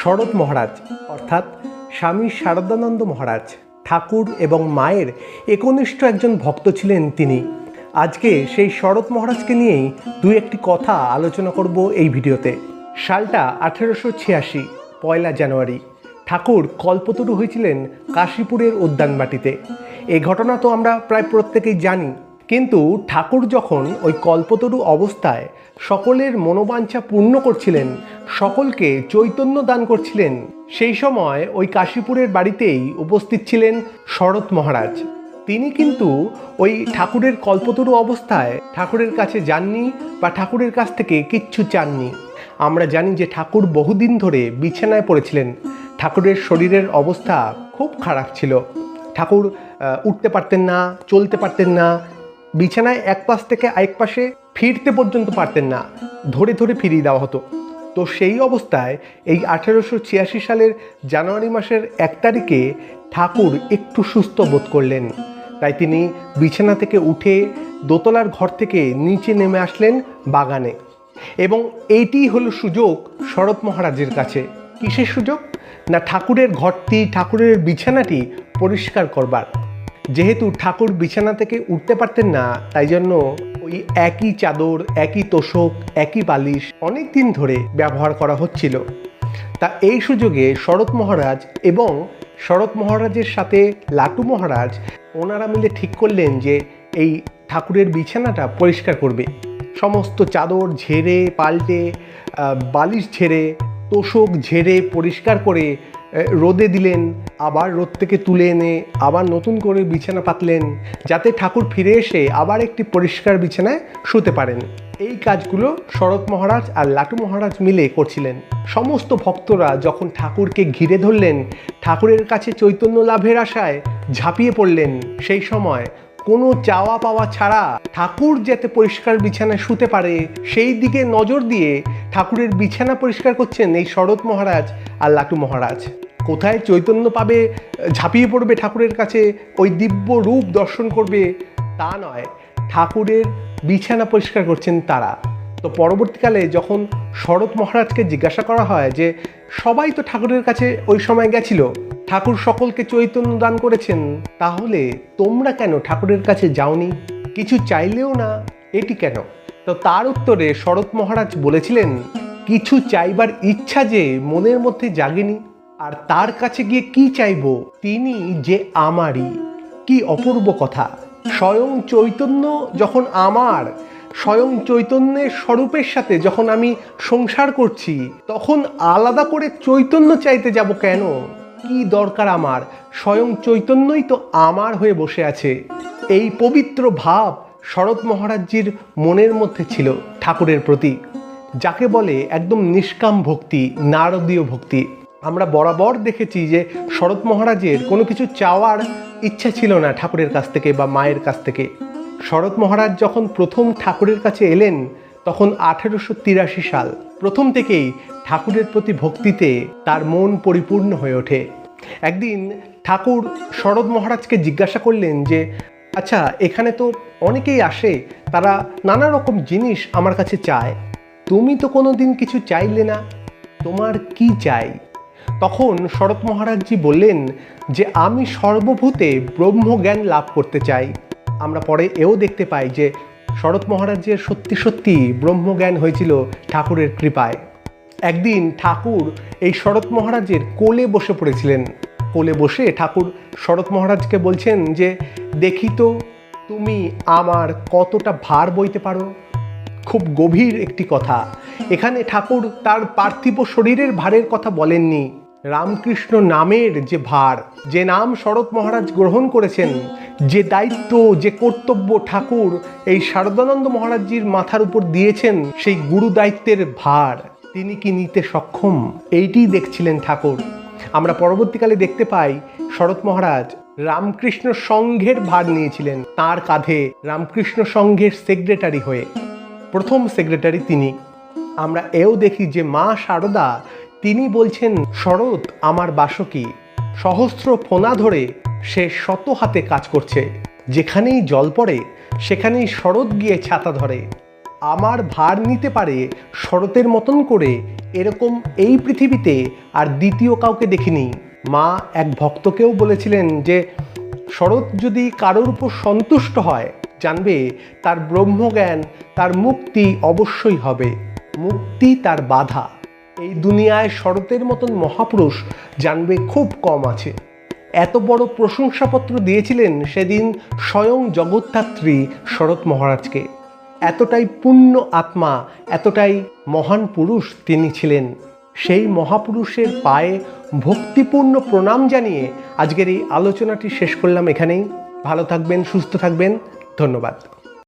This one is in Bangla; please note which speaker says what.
Speaker 1: শরৎ মহারাজ, অর্থাৎ স্বামী শারদানন্দ মহারাজ, ঠাকুর এবং মায়ের একনিষ্ঠ একজন ভক্ত ছিলেন তিনি। আজকে সেই শরৎ মহারাজকে নিয়েই দুই একটি কথা আলোচনা করব এই ভিডিওতে। সালটা আঠেরোশো ছিয়াশি, পয়লা জানুয়ারি। ঠাকুর কল্পতরু হয়েছিলেন কাশীপুরের উদ্যানবাটিতে এই ঘটনা তো আমরা প্রায় প্রত্যেকেই জানি। কিন্তু ঠাকুর যখন ওই কল্পতরু অবস্থায় সকলের মনোবাঞ্ছা পূর্ণ করছিলেন, সকলকে চৈতন্য দান করছিলেন, সেই সময় ওই কাশীপুরের বাড়িতেই উপস্থিত ছিলেন শরৎ মহারাজ। তিনি কিন্তু ওই ঠাকুরের কল্পতরু অবস্থায় ঠাকুরের কাছে যাননি বা ঠাকুরের কাছ থেকে কিচ্ছু চাননি। আমরা জানি যে ঠাকুর বহুদিন ধরে বিছানায় পড়েছিলেন। ঠাকুরের শরীরের অবস্থা খুব খারাপ ছিল। ঠাকুর উঠতে পারতেন না, চলতে পারতেন না বিছানায় এক পাশ থেকে আরেক পাশে ফিরতে পর্যন্ত পারতেন না। ধরে ধরে ফিরিয়ে দেওয়া হতো। তো সেই অবস্থায় এই আঠেরোশো ছিয়াশি সালের জানুয়ারি মাসের এক তারিখে ঠাকুর একটু সুস্থ বোধ করলেন। তাই তিনি বিছানা থেকে উঠে দোতলার ঘর থেকে নিচে নেমে আসলেন বাগানে। এবং এইটি হলো সুযোগ শরৎ মহারাজের কাছে। কিসের সুযোগ? না ঠাকুরের ঘরটি, ঠাকুরের বিছানাটি পরিষ্কার করবার। যেহেতু ঠাকুর বিছানা থেকে উঠতে পারতেন না, তাই জন্য ওই একই চাদর, একই তোষক, একই বালিশ অনেক দিন ধরে ব্যবহার করা হচ্ছিল। তা এই সুযোগে শরৎ মহারাজ এবং শরৎ মহারাজের সাথে লাটু মহারাজ ওনারা মিলে ঠিক করলেন যে এই ঠাকুরের বিছানাটা পরিষ্কার করবে। সমস্ত চাদর ঝেড়ে, পাল্টে বালিশ ঝেড়ে তোষক ঝেড়ে পরিষ্কার করে রোদে দিলেন, আবার রোদ থেকে তুলে এনে আবার নতুন করে বিছানা পাতলেন, যাতে ঠাকুর ফিরে এসে আবার একটি পরিষ্কার বিছানায় শুতে পারেন। এই কাজগুলো শরৎ মহারাজ আর লাটু মহারাজ মিলে করছিলেন। সমস্ত ভক্তরা যখন ঠাকুরকে ঘিরে ধরলেন, ঠাকুরের কাছে চৈতন্য লাভের আশায় ঝাঁপিয়ে পড়লেন। সেই সময় কোনো চাওয়া পাওয়া ছাড়া ঠাকুর যাতে পরিষ্কার বিছানায় শুতে পারে, সেই দিকে নজর দিয়ে ঠাকুরের বিছানা পরিষ্কার করছেন এই শরৎ মহারাজ আর লাটু মহারাজ। কোথায় চৈতন্য পাবে, ঝাঁপিয়ে পড়বে ঠাকুরের কাছে, ওই দিব্য রূপ দর্শন করবে, তা নয়, ঠাকুরের বিছানা পরিষ্কার করছেন তারা। তো পরবর্তীকালে যখন শরৎ মহারাজকে জিজ্ঞাসা করা হয় যে, সবাই তো ঠাকুরের কাছে ওই সময় গেছিল ঠাকুর সকলকে চৈতন্য দান করেছেন, তাহলে তোমরা কেন ঠাকুরের কাছে যাওনি? কিছু চাইলেও না, এটি কেন? তো তার উত্তরে শরৎ মহারাজ বলেছিলেন, কিছু চাইবার ইচ্ছা যে মনের মধ্যে জাগেনি, আর তার কাছে গিয়ে কি চাইব? তিনি যে আমারই। কি অপূর্ব কথা। স্বয়ং চৈতন্য যখন আমার, স্বয়ং চৈতন্যের স্বরূপের সাথে যখন আমি সংসার করছি, তখন আলাদা করে চৈতন্য চাইতে যাব কেন? কি দরকার আমার? স্বয়ং চৈতন্যই তো আমার হয়ে বসে আছে। এই পবিত্র ভাব শরৎ মহারাজজির মনের মধ্যে ছিল ঠাকুরের প্রতি। যাকে বলে একদম নিষ্কাম ভক্তি, নারদীয় ভক্তি। আমরা বরাবর দেখেছি যে শরৎ মহারাজের কোনো কিছু চাওয়ার ইচ্ছা ছিল না ঠাকুরের কাছ থেকে বা মায়ের কাছ থেকে। শরৎ মহারাজ যখন প্রথম ঠাকুরের কাছে এলেন তখন আঠেরোশো তিরাশি সাল প্রথম থেকেই ঠাকুরের প্রতি ভক্তিতে তার মন পরিপূর্ণ হয়ে ওঠে। একদিন ঠাকুর শরৎ মহারাজকে জিজ্ঞাসা করলেন যে আচ্ছা এখানে তো অনেকেই আসে, তারা নানা রকম জিনিস আমার কাছে চায়। তুমি তো কোনো দিন কিছু চাইলে না, তোমার কি চাই? তখন শরৎ মহারাজজি বললেন যে, আমি সর্বভূতে ব্রহ্মজ্ঞান লাভ করতে চাই। আমরা পরে এও দেখতে পাই যে শরৎ মহারাজের সত্যি সত্যি ব্রহ্মজ্ঞান হয়েছিল ঠাকুরের কৃপায়। একদিন ঠাকুর এই শরৎ মহারাজের কোলে বসে পড়েছিলেন। কোলে বসে ঠাকুর শরৎ মহারাজকে বলছেন যে, দেখি তো, তুমি আমার কতটা ভার বইতে পারো? খুব গভীর একটি কথা। এখানে ঠাকুর তার পার্থিব শরীরের ভারের কথা বলেননি। রামকৃষ্ণ নামের যে ভার, যে নাম শরৎ মহারাজ গ্রহণ করেছেন, যে দায়িত্ব, যে কর্তব্য ঠাকুর এই শারদানন্দ মহারাজজির মাথার উপর দিয়েছেন, সেই গুরু দায়িত্বের ভার, তিনি কি নিতে সক্ষম? এইটি দেখছিলেন ঠাকুর। আমরা পরবর্তীকালে দেখতে পাই শরৎ মহারাজ রামকৃষ্ণ সংঘের ভার নিয়েছিলেন, তার কাঁধে রামকৃষ্ণ সংঘের সেক্রেটারি হয়ে। প্রথম সেক্রেটারি তিনি। আমরা এও দেখি যে মা শারদা তিনি বলছেন, শরৎ আমার বাসকি, সহস্র ফোনা ধরে সে শত হাতে কাজ করছে। যেখানেই জল পড়ে, সেখানেই শরৎ গিয়ে ছাতা ধরে। আমার ভার নিতে পারে শরতের মতন করে, এরকম এই পৃথিবীতে আর দ্বিতীয় কাউকে দেখিনি। মা এক ভক্তকেও বলেছিলেন যে, শরৎ যদি কারোর উপর সন্তুষ্ট হয়, জানবে তার ব্রহ্মজ্ঞান, তার মুক্তি অবশ্যই হবে। মুক্তি তার বাধা। এই দুনিয়ায় শরতের মতন মহাপুরুষ জানবে খুব কম আছে। এত বড় প্রশংসাপত্র দিয়েছিলেন সেদিন স্বয়ং জগদ্ধাত্রী শরৎ মহারাজকে। এতটাই পূর্ণ আত্মা, এতটাই মহান পুরুষ তিনি ছিলেন। সেই মহাপুরুষের পায়ে ভক্তিপূর্ণ প্রণাম জানিয়ে আজকের এই আলোচনাটি শেষ করলাম এখানেই। ভালো থাকবেন, সুস্থ থাকবেন। ধন্যবাদ।